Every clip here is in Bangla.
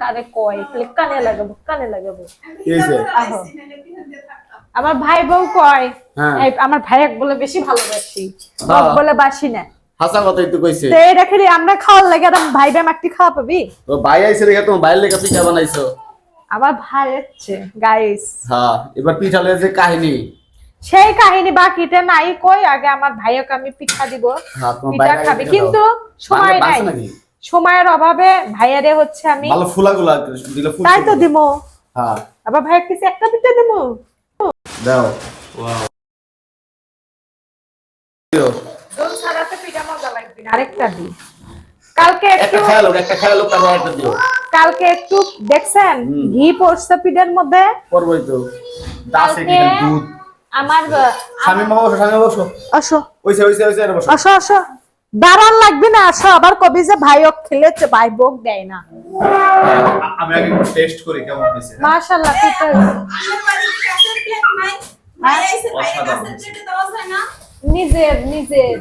কারে কয়? কানে লাগাবো কানে লাগাবো। আমার ভাই বউ কয় হ্যাঁ। আমার ভাই এক বলে বেশি ভালোবাসি। হ্যাঁ। বলে বাসি না। হাসা কথা একটু কইছে। তো এটা খালি আমরা খাওয়ার লাগে আর ভাই ভাই মাটি খাওয়া পাবি? তো ভাই আইছে রেখে তোমার ভাইয়ের লেগে পিঠা বানাইছো। আমার ভাই হচ্ছে গাইস হ্যাঁ এবার পিঠা লয়ে যে কাহিনী। সেই কাহিনী বাকিটা নাই কই আগে আমার আমি পিঠা দিব। পিঠা খাবি। কিন্তু সময় নাই? সময়ের অভাবে ভাইয়ারে হচ্ছে আমি ভালো ফুলাগুলা দিলে ফুল তাই তো। দিমো। হ্যাঁ। আবার ভাইয়ের কিছু একটা পিঠা দিমো। দাও। ওয়াও দোল ছাড়াতে পিঠা মজা লাগবে আরেকটা দি। কালকে একটু খেয়ালো একটা খেয়ালো তারপর একটা দিও। কালকে একটু দেখছেন। ঘি পড়ছে পিঠার মধ্যে। করবই তো। দাসে কালকে কি দুধ। আমার স্বামী বসো স্বামী বসো। আসো। ওইসে ওইসে ওইসে আসো আসো। দাঁড়ান লাগবে না আসো। আবার কবি যে ভাইওক খেলেছে ভাই বোক দেয় না। আমি আগে একটু টেস্ট করি কেমন হয়েছে। মাশাআল্লাহ ভাই ভাই প্লেটে দেওয়া না নিজের নিজের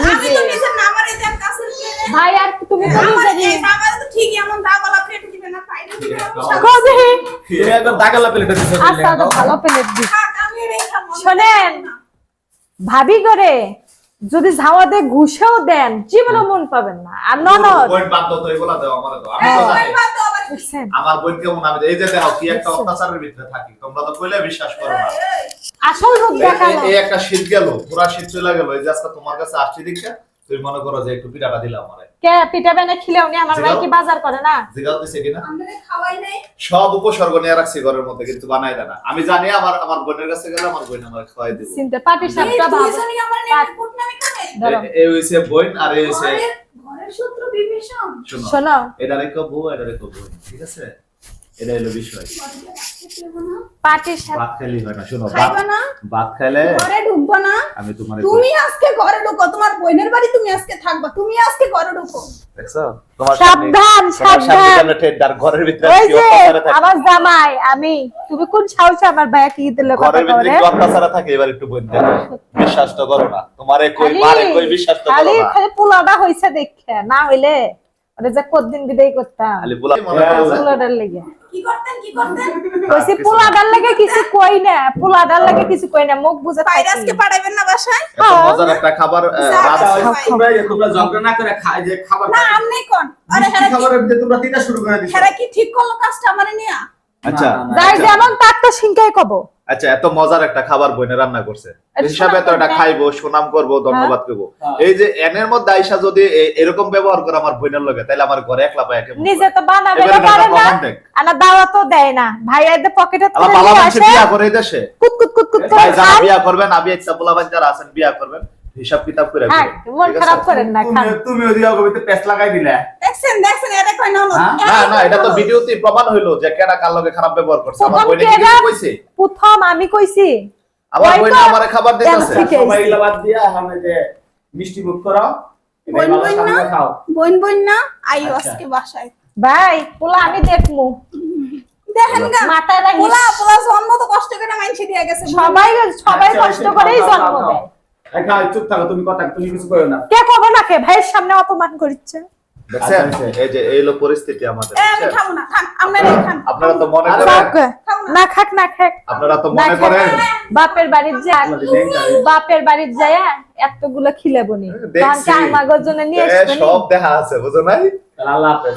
আমি তো নিজের। নিজের না আমারে দেন কাছের প্লেটে ভাই আর তুমি তো নিজেরই। এই আমারে তো ঠিকই এমন দাগলা প্লেট দিবে না ফাইনাল দিবে কবি একবার দাগালা প্লেটে দিছো। আচ্ছা আচ্ছা, ভালো প্লেট দি থাক আমি রেখা মনে শোনেন ভাবি করে যদি ঝাওয়াতে ঘুষেও দেন জীবনে মন পাবেন না। আর ননদ? আমারে হ্যাঁ। আমার বোন কেমন? আমি এই যে দেখো কি একটা অত্যাচারের ভিতরে থাকি। তোমরা তো কইলে বিশ্বাস করো না। আসল রূপ দেখাল। এই- একটা শীত গেল পুরা শীত চলে গেল। এই যে আজকে তোমার কাছে আসছি দীক্ষা তুমি মনে করো যে একটু পিঠাটা দিলাম আমারে। কে পিঠা বেনে খিলেও নি? আমার ভাই কি বাজার করে না? জিগাল দিছে কিনা? আমরা খাওয়াই নাই। সব উপসর্গ নিয়ে রাখছি ঘরের মধ্যে কিন্তু বানাই না। আমি জানি আমার আমার বোনের কাছে গেলে আমার বোন আমার খাওয়াই দিব। চিনতে পাটি সাপটা ভাব এই হইছে বোন আর এই হইছে ঘরের বিভীষণ। শোনো শোনো। এটা রেখো বউ এটা রেখো বোন ঠিক আছে? এটা হলো বিষয়। পাটি সাপ ভাত খাইলে হয় না শোনো ভাত খাইবা ভাত খাইলে ঘরে ঢুকবো না? আমি তোমার তুমি আজকে ঘরে ঢুকো তোমার বোনের বাড়ি তুমি আজকে থাকবা তুমি আজকে ঘরে ঢুকো। দেখছ? তোমার সাবধান, সাবধান। ঘরের ভিতরে আমার জামাই আমি। তুমি কোন সাহসে আমার ভাইয়া কি দিলে কথা ঘরের ভিতরে অত্যাচারে থাকে এবার একটু বলতে বিশ্বাস তো করো না। তোমারে কই মারে কই বিশ্বাস তো করো না। খালি পোলাটা হইছে দেখে না হইলে কতদিন বিদায় করতাম? বলা মনে করো যে পোলাটার লেগে। কইছি কিছু কই না পোলাটার লেগে কিছু কই না মুখ বুঝে। ভাইরাসকে পাঠাবেন না বাসায়? মজার একটা খাবার হয়। তোমরা তোমরা ঝগড়া না করে খাই যে খাবার না আমনে কোন? আরে কি খাবারের ভিতরে তোমরা তিনটা শুরু করে দিছো। হেরা কি ঠিক করল কাজটা আমারে নিয়া? আচ্ছা। যাই যেমন তার তো সিংকাই কব আচ্ছা এত মজার একটা খাবার বইনে রান্না করছে। হিসাবে তো এটা খাইবো সুনাম করব ধন্যবাদ করব। হ্যাঁ। এই যে এনের মধ্যে আইসা যদি এরকম ব্যবহার করে আমার বোনের লগে তাহলে আমার ঘরে একলা পায় কেমন নিজে তো বানাবে পারে না। দেখ। আর দাওয়াতও দেয় না। ভাইয়াদের পকেটে আবার তুলে বালা নিয়ে বিয়া করে দেশে। কুত কুত কুত কুত ভাই যারা বিয়া করবেন আবি ইচ্ছা যারা আছেন বিয়া করবেন। হিসাব কিতাব করে হ্যাঁ মন খারাপ করেন না খান। তুমি ওদিকে কবিতে পেস্ট লাগাই দিলে। দেখছেন দেখছেন এটা কই না হ্যাঁ? না না এটা তো ভিডিওতে প্রমাণ হইল যে কেডা কার লগে খারাপ ব্যবহার করছে। আমার বোনে কি কইছে? প্রথম আমি কইছি। আমার ওই তো আমারে খাবার দিতেছে। সবাই দিয়া আমি যে মিষ্টি মুখ করাও বোন সামনে না? খাও। বোন বোন না? আইও আচ্ছা। আজকে বাসায়। ভাই পোলা আমি দেখমু। দেখেন গা মাথায় রাখিস। পোলা পোলা জন্ম তো কষ্ট করে মাইনছে দিয়ে গেছে সবাই সবাই আচ্ছা, কষ্ট করেই জন্ম। দেয়। চুপ থাকো তুমি কথা তুমি কিছু করো না। কে কবে না কে ভাইয়ের সামনে অপমান করিচ্ছে। দেখছেন। এই যে এই হলো পরিস্থিতি আমাদের। আমি খাব না খান আপনারাই খান আপনারা তো মনে করেন না। খাক না খাক। আপনারা তো মনে করেন বাপের বাড়ির যাক বাপের বাড়ির যায় এতগুলো খিলে বনি দেখছি। তখন কার মাগর জন্য নিয়ে এ, সব দেখা আছে বুঝো নাই? আল্লাহ হাফেজ।